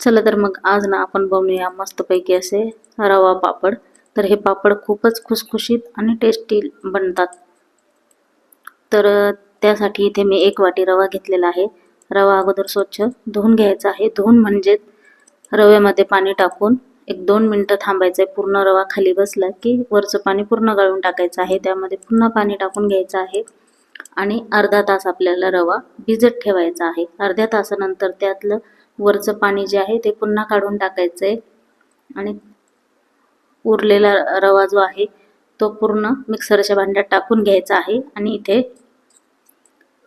चला तर मग आज ना आपण बनवूया मस्तपैकी असे रवा पापड. तर हे पापड खूपच खुसखुशीत आणि टेस्टी बनतात. तर त्यासाठी इथे मी एक वाटी रवा घेतलेला आहे. रवा अगोदर स्वच्छ धुवून घ्यायचा आहे. धुवून म्हणजे रव्यामध्ये पाणी टाकून एक दोन मिनटं थांबायचं आहे पूर्ण रवा खाली बसला की वरचं पाणी पूर्ण गाळून टाकायचं आहे. त्यामध्ये पुन्हा पाणी टाकून घ्यायचं आहे. आणि अर्धा तास आपल्याला रवा भिजत ठेवायचा आहे. अर्ध्या तासानंतर त्यातलं वरचं पाणी जे आहे ते पुन्हा काढून टाकायचं आहे आणि उरलेला रवा जो आहे तो पूर्ण मिक्सरच्या भांड्यात टाकून घ्यायचा आहे. आणि इथे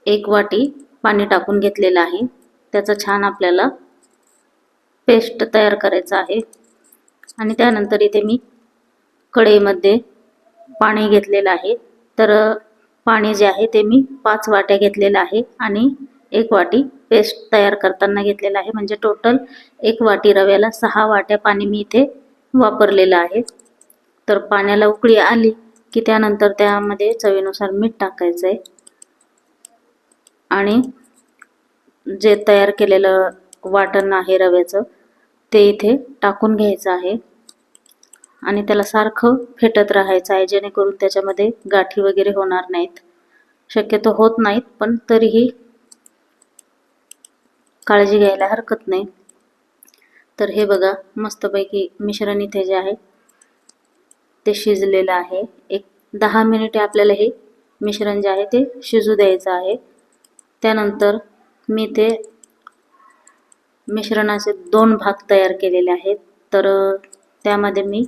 एक वाटी पाणी टाकून घेतलेलं आहे. त्याचा छान आपल्याला पेस्ट तयार करायचं आहे. आणि त्यानंतर इथे मी कढईमध्ये पाणी घेतलेलं आहे. तर पाणी जे आहे ते मी पाच वाट्या घेतलेलं आहे. आणि एक वाटी पेस्ट तयार करताना घेतलेला आहे. म्हणजे टोटल एक वाटी रव्याला सहा वाट्या पाणी मी इथे वापरलेलं आहे. तर पाण्याला उकळी आली की त्यानंतर त्यामध्ये चवीनुसार मीठ टाकायचं आहे आणि जे तयार केलेलं वाटण आहे रव्याचं ते इथे टाकून घ्यायचं आहे. आणि त्याला सारखं फेटत राहायचं आहे जेणेकरून त्याच्यामध्ये गाठी वगैरे होणार नाहीत. शक्यतो होत नाहीत पण तरीही काळजी घ्यायला हरकत नाही. तर हे बघा मस्तपैकी मिश्रण इथे जे आहे ते शिजलेलं आहे. एक दहा मिनिटे आपल्याला हे मिश्रण जे आहे ते शिजू द्यायचं आहे. त्यानंतर मी ते मिश्रणाचे दोन भाग तयार केलेले आहेत. तर त्यामध्ये मी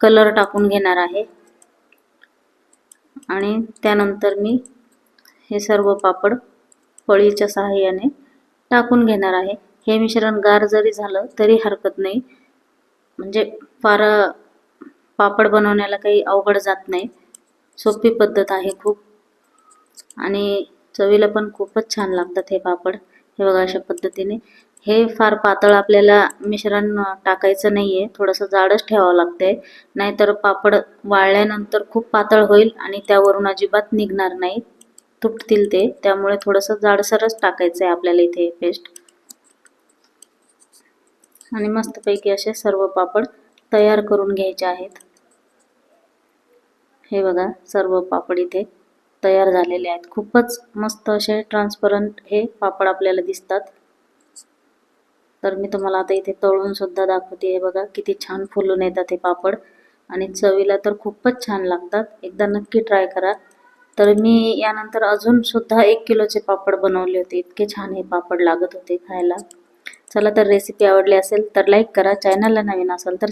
कलर टाकून घेणार आहे. आणि त्यानंतर मी हे सर्व पापड पळीच्या सहाय्याने टाकून घेणार आहे. हे मिश्रण गार जरी झालं तरी हरकत नाही. म्हणजे फार पापड बनवण्याला काही अवघड जात नाही. सोपी पद्धत आहे खूप. आणि चवीला पण खूपच छान लागतात हे पापड. हे बघा अशा पद्धतीने. हे फार पातळ आपल्याला मिश्रण टाकायचं नाही आहे थोडंसं जाडच ठेवावं लागतंय. नाहीतर पापड वाळल्यानंतर खूप पातळ होईल आणि त्यावरून अजिबात निघणार नाही. तुटतील ते. त्यामुळे थोडंसं जाडसरच टाकायचं आहे आपल्याला इथे पेस्ट आणि मस्तपैकी असे सर्व पापड तयार करून घ्यायचे आहेत. हे बघा सर्व पापड इथे तयार झालेले आहेत. खूपच मस्त असे ट्रान्सपरंट हे पापड आपल्याला दिसतात. तर मी तुम्हाला आता इथे तळून सुद्धा दाखवते. हे बघा किती छान फुलून येतात हे पापड. आणि चवीला तर खूपच छान लागतात. एकदा नक्की ट्राय करा. तर मी यानंतर अजून सुद्धा एक किलोचे पापड बनवले होते. इतके छान हे पापड लागत होते खायला. चला तर रेसिपी आवडली असेल तर लाईक करा. चॅनलला नवीन असेल तर